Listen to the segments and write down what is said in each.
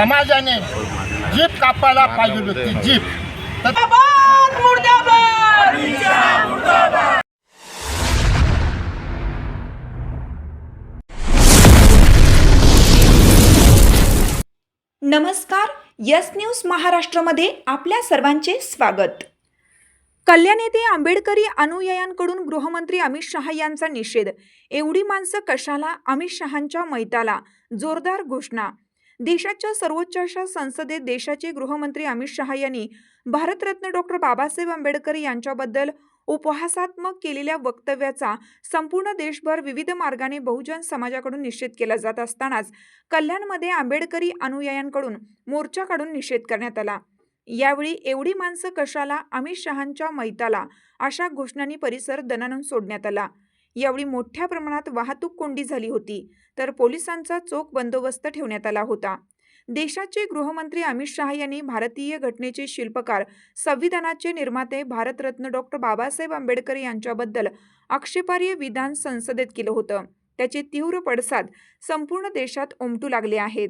समाजाने जीप कापायला पाहिजे होती जीप. नमस्कार यस न्यूज महाराष्ट्रामध्ये आपल्या सर्वांचे स्वागत. कल्याण येथे आंबेडकरी अनुयायांकडून गृहमंत्री अमित शहा यांचा निषेध. एवढी माणसं कशाला अमित शहांच्या मैताला? जोरदार घोषणा. देशाच्या सर्वोच्च अशा संसदेत देशाचे गृहमंत्री अमित शहा यांनी भारतरत्न डॉक्टर बाबासाहेब आंबेडकर यांच्याबद्दल उपहासात्मक केलेल्या वक्तव्याचा संपूर्ण देशभर विविध मार्गाने बहुजन समाजाकडून निषेध केला जात असतानाच कल्याणमध्ये आंबेडकरी अनुयायांकडून मोर्चा काढून निषेध करण्यात आला. यावेळी एवढी माणसं कशाला? अमित शहांच्या मैताला अशा घोषणांनी परिसर दणानून सोडण्यात आला. यावेळी मोठ्या प्रमाणात वाहतूक कोंडी झाली होती. तर पोलिसांचा चोख बंदोबस्त ठेवण्यात आला होता. देशाचे गृहमंत्री अमित शहा यांनी भारतीय घटनेचे शिल्पकार संविधानाचे निर्माते भारतरत्न डॉक्टर बाबासाहेब आंबेडकर यांच्याबद्दल आक्षेपार्ह विधान संसदेत केलं होतं. त्याचे तीव्र पडसाद संपूर्ण देशात उमटू लागले आहेत.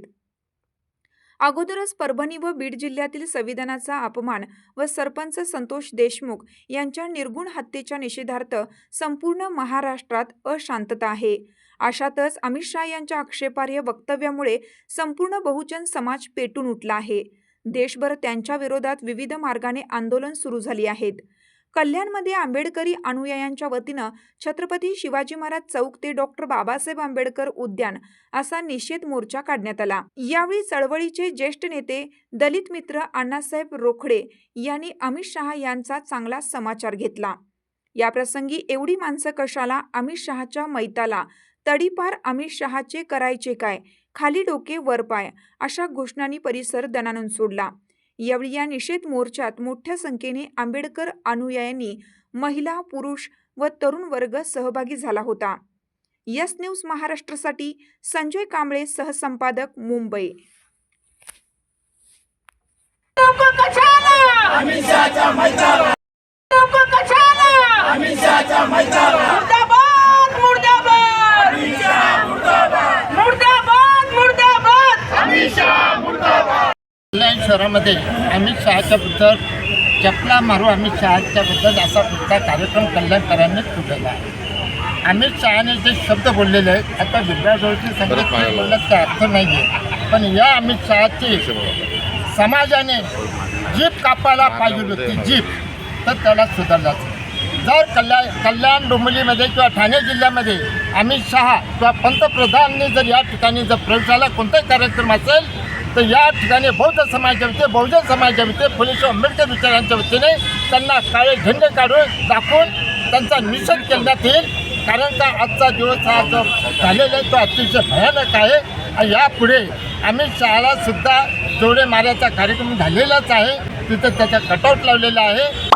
अगोदरच परभणी व बीड जिल्ह्यातील संविधानाचा अपमान व सरपंच संतोष देशमुख यांच्या निर्गुण हत्येच्या निषेधार्थ संपूर्ण महाराष्ट्रात अशांतता आहे. अशातच अमित शहा यांच्या आक्षेपार्ह वक्तव्यामुळे संपूर्ण बहुजन समाज पेटून उठला आहे. देशभर त्यांच्या विरोधात विविध मार्गाने आंदोलन सुरू झाली आहेत. कल्याणमध्ये आंबेडकरी अनुयायांच्या वतीनं छत्रपती शिवाजी महाराज चौक ते डॉक्टर बाबासाहेब आंबेडकर उद्यान असा निषेध मोर्चा काढण्यात आला. यावेळी चळवळीचे ज्येष्ठ नेते दलित मित्र अण्णासाहेब रोखडे यांनी अमित शहा यांचा चांगला समाचार घेतला. याप्रसंगी एवढी माणसं कशाला अमित शहाच्या मैताला? तडीपार अमित शहाचे करायचे काय? खाली डोके वर पाय अशा घोषणांनी परिसर दणानून सोडला. यावेळी या निषेध मोर्चात मोठ्या संख्येने आंबेडकर अनुयायांनी महिला पुरुष व तरुण वर्ग सहभागी झाला होता. यस न्यूज महाराष्ट्रासाठी संजय कांबळे सहसंपादक मुंबई. मुर्दाबाद मुर्दाबाद. मुर्दाबाद. कल्याण शहरामध्ये अमित शहाच्या बद्दल चपला मारू अमित शहाच्या बद्दल असा कुठला कार्यक्रम कल्याणकरांनी ठेवलेला आहे. अमित शहाने जे शब्द बोललेले आहेत आता विद्यार्थ्यांची संगीत बोलण्यात काय अर्थ नाही आहे पण या अमित शहाची समाजाने जीप कापायला पाहिजे होती जीप तर त्याला सुधारलाच जर कल्याण कल्याण डोंबिवलीमध्ये किंवा ठाणे जिल्ह्यामध्ये अमित शहा किंवा पंतप्रधानांनी जर या ठिकाणी जर प्रयोगशाला कोणताही कार्यक्रम असेल तर या ठिकाणी बौद्ध समाजाच्या वतीने बहुजन समाजाच्या वतीने फुले आंबेडकर विचारांच्या वतीने त्यांना काळे झेंडे काढून दाखवून त्यांचा निषेध करण्यात येईल. कारण का आजचा दिवस हा जो झालेला आहे तो अतिशय भयानक आहे. आणि यापुढे आम्ही शाळासुद्धा जोडे मारायचा कार्यक्रम झालेलाच आहे. तिथं त्याचा कटआउट लावलेला आहे.